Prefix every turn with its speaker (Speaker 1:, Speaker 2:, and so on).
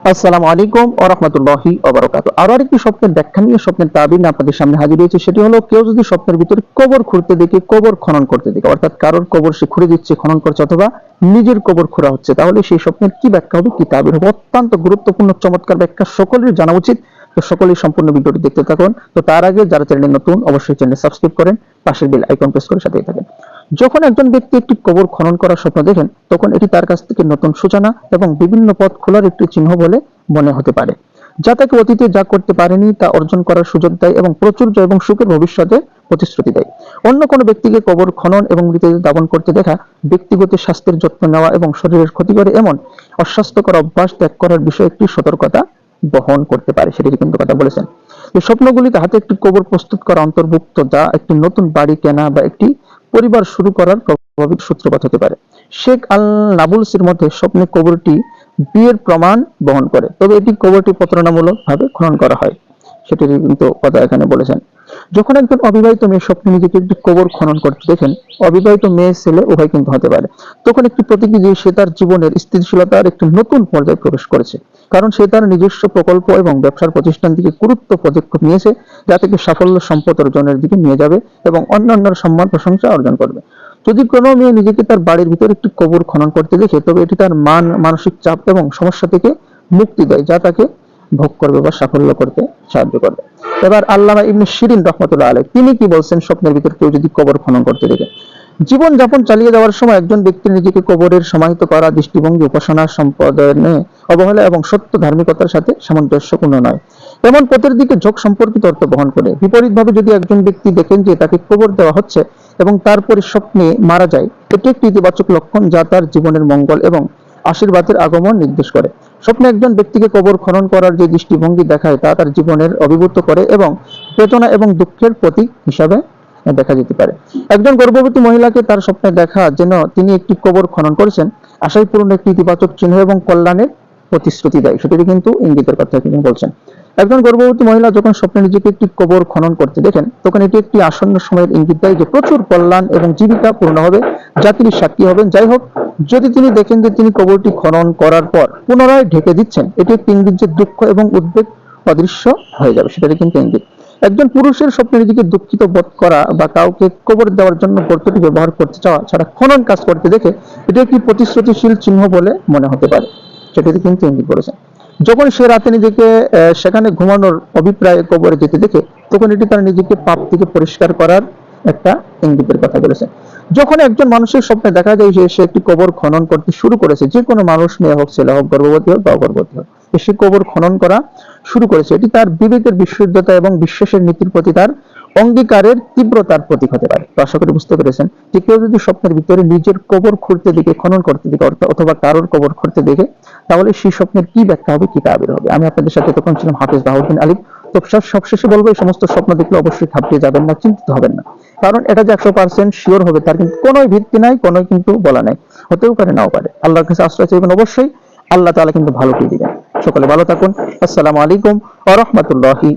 Speaker 1: আসসালামু আলাইকুম ও রহমতুল্লাহি ওবরাকাত আরও আরেকটি স্বপ্নের ব্যাখ্যা নিয়ে স্বপ্নের তাবিন আপনাদের সামনে হাজির হয়েছে, সেটি হলো কেউ যদি স্বপ্নের ভিতরে কবর খুঁড়তে দেখে কবর খনন করতে দেখে, অর্থাৎ কারোর কবর সে খুঁড়ে দিচ্ছে, খনন করছে, অথবা নিজের কবর খোঁড়া হচ্ছে, তাহলে সেই স্বপ্নের কি ব্যাখ্যা হবে? কি তাবির হবে? অত্যন্ত গুরুত্বপূর্ণ, চমৎকার ব্যাখ্যা সকলের জানা উচিত। তো সকলেই সম্পূর্ণ ভিডিওটি দেখতে থাকুন। তো তার আগে যারা চ্যানেলে নতুন, অবশ্যই চ্যানেল সাবস্ক্রাইব করেন, পাশের বেল আইকন প্রেস করে সাথেই থাকেন। যখন একজন ব্যক্তি একটি কবর খনন করার স্বপ্ন দেখেন, তখন এটি তার কাছ থেকে নতুন সূচনা এবং বিভিন্ন পথ খোলার একটি চিহ্ন বলে মনে হতে পারে। যা তাকে অতীতে যা করতে পারেনি তা অর্জন করার সুযোগ দেয় এবং প্রচুর্য এবং সুখের ভবিষ্যতে প্রতিশ্রুতি দেয়। অন্য কোনো ব্যক্তিকে কবর খনন এবং মৃতদেহ দাপন করতে দেখা, ব্যক্তিগত স্বাস্থ্যের যত্ন নেওয়া এবং শরীরের ক্ষতি করে এমন অস্বাস্থ্যকর অভ্যাস ত্যাগ করার বিষয়ে একটি সতর্কতা বহন করতে পারে, সেটি কিন্তু কথা বলেছেন। এই স্বপ্নগুলিতে হাতে একটি কবর প্রস্তুত করা অন্তর্ভুক্ত, যা একটি নতুন বাড়ি কেনা বা একটি পরিবার শুরু করার প্রভাবিত সূত্রপাত হতে পারে। শেখ আল নাবুলসির মধ্যে স্বপ্নে কবরটি বিয়ের প্রমাণ বহন করে। তবে এটি কবরটি প্রতারণামূলক ভাবে খনন করা হয়। সেটি কিন্তু কথা এখানে বলেছেন। যখন একজন অবিবাহিত মেয়ে স্বপ্নে নিজেকে একটি কবর খনন করতে দেখেন, অবিবাহিত মেয়ে, ছেলে উভয় কিন্তু হতে পারে। তখন একটি প্রতীকী যে সে তার জীবনের স্থিতিশীলতার একটি নতুন পর্যায়ে প্রবেশ করেছে। কারণ সে তার নিজস্ব প্রকল্প এবং ব্যবসার প্রতিষ্ঠান দিকে গুরুত্ব পদক্ষেপ নিয়েছে, যা থেকে সাফল্য, সম্পদ অর্জনের দিকে নিয়ে যাবে এবং অন্যান্য সম্মান, প্রশংসা অর্জন করবে। যদি কোনো মেয়ে নিজেকে তার বাড়ির ভিতরে একটি কবর খনন করতে দেখে, তবে এটি তার মান, মানসিক চাপ এবং সমস্যা থেকে মুক্তি দেয়, যা তাকে ভোগ করবে বা সাফল্য করতে সাহায্য করবে। এবার আল্লামা ইবনে শিরিন রহমতুল্লাহ আলাই তিনি কি বলছেন স্বপ্নের ভিতর কেউ যদি কবর খনন করতে দেখে? জীবন যাপন চালিয়ে যাওয়ার সময় একজন ব্যক্তি নিজেকে কবরের সমাহিত করা দৃষ্টিভঙ্গি, উপাসনা, সম্পাদনে অবহেলা এবং সত্য ধার্মিকতার সাথে সামঞ্জস্যপূর্ণ নয়। এমন পথের দিকে ঝোঁক সম্পর্কিত অর্থ বহন করে। বিপরীতভাবে যদি একজন ব্যক্তি দেখেন যে তাকে কবর দেওয়া হচ্ছে এবং তারপরে স্বপ্নে মারা যায়, এটি একটি ইতিবাচক লক্ষণ যা তার জীবনের মঙ্গল এবং আশীর্বাদের আগমন নির্দেশ করে। স্বপ্নে একজন ব্যক্তিকে কবর খনন করার যে দৃষ্টিভঙ্গি দেখায় তা তার জীবনের অভিভূত করে এবং চেতনা এবং দুঃখের প্রতীক হিসাবে দেখা যেতে পারে। একজন গর্ভবতী মহিলাকে তার স্বপ্নে দেখা যেন তিনি একটি কবর খনন করেছেন আশায় পূর্ণ একটি ইতিবাচক চিহ্ন এবং কল্যাণের প্রতিশ্রুতি দেয়। সেটি কিন্তু ইঙ্গিতের কথা তিনি বলছেন। একজন গর্ভবতী মহিলা যখন স্বপ্নে নিজেকে একটি কবর খনন করতে দেখেন, তখন এটি একটি আসন্ন সময়ের ইঙ্গিত দেয় যে প্রচুর কল্যাণ এবং জীবিকা পূর্ণ হবে যা তিনি সাক্ষী হবেন। যাই হোক, যদি তিনি দেখেন যে তিনি কবরটি খনন করার পর পুনরায় ঢেকে দিচ্ছেন, এটি একটি ইঙ্গিত যে দুঃখ এবং উদ্বেগ অদৃশ্য হয়ে যাবে। সেটাই কিন্তু ইঙ্গিত। একজন পুরুষের স্বপ্নে নিজেকে দুঃখিত বোধ করা বা কাউকে কবর দেওয়ার জন্য গর্তটি ব্যবহার করতে চাওয়া ছাড়া খনন কাজ করতে দেখে, এটি একটি প্রতিশ্রুতিশীল চিহ্ন বলে মনে হতে পারে। সেটিতে কিন্তু ইঙ্গিত করেছেন যখন সে রাতে নিজেকে সেখানে ঘুমানোর অভিপ্রায়ে কবরে যেতে দেখে তখন এটি তার নিজেকে পাপ থেকে পরিষ্কার করার একটা ইঙ্গিতের কথা বলেছে। যখন একজন মানুষের স্বপ্নে দেখা যায় যে সে একটি কবর খনন করতে শুরু করেছে, যে কোনো মানুষ, মেয়ে হোক, ছেলে হোক, গর্ভবতী হোক বা অগর্ভবতী হোক, সে কবর খনন করা শুরু করেছে। এটি তার বিবেকের বিশুদ্ধতা এবং বিশ্বাসের নীতির প্রতি তার অঙ্গীকারের তীব্রতার প্রতীক হতে পারে। তো আশা করি বুঝতে পেরেছেন। যে কেউ যদি স্বপ্নের ভিতরে নিজের কবর খুঁড়তে দিকে খনন করতে দিকে অথবা কারোর কবর খুঁড়তে দেখে, তাহলে সেই স্বপ্নের কি ব্যাখ্যা হবে, কি তাবির হবে। আমি আপনাদের সাথে তখন ছিলাম হাফিজ বাহুদ্দিন আলী। তো সবশেষে বলব, এই সমস্ত স্বপ্ন দেখলে অবশ্যই খাপিয়ে যাবেন না, চিন্তিত হবেন না। কারণ এটা যে একশো পার্সেন্ট শিওর হবে, তার কিন্তু কোনো ভিত্তি নাই কোনো কিন্তু বলা নাই। হতেও পারে, নাও পারে। আল্লাহর কাছে আশ্রয় চাইবেন অবশ্যই। আল্লাহ তাআলা কিন্তু ভালো করে দিবেন। সকলে ভালো থাকুন। আসসালামু আলাইকুম ওয়া রাহমাতুল্লাহি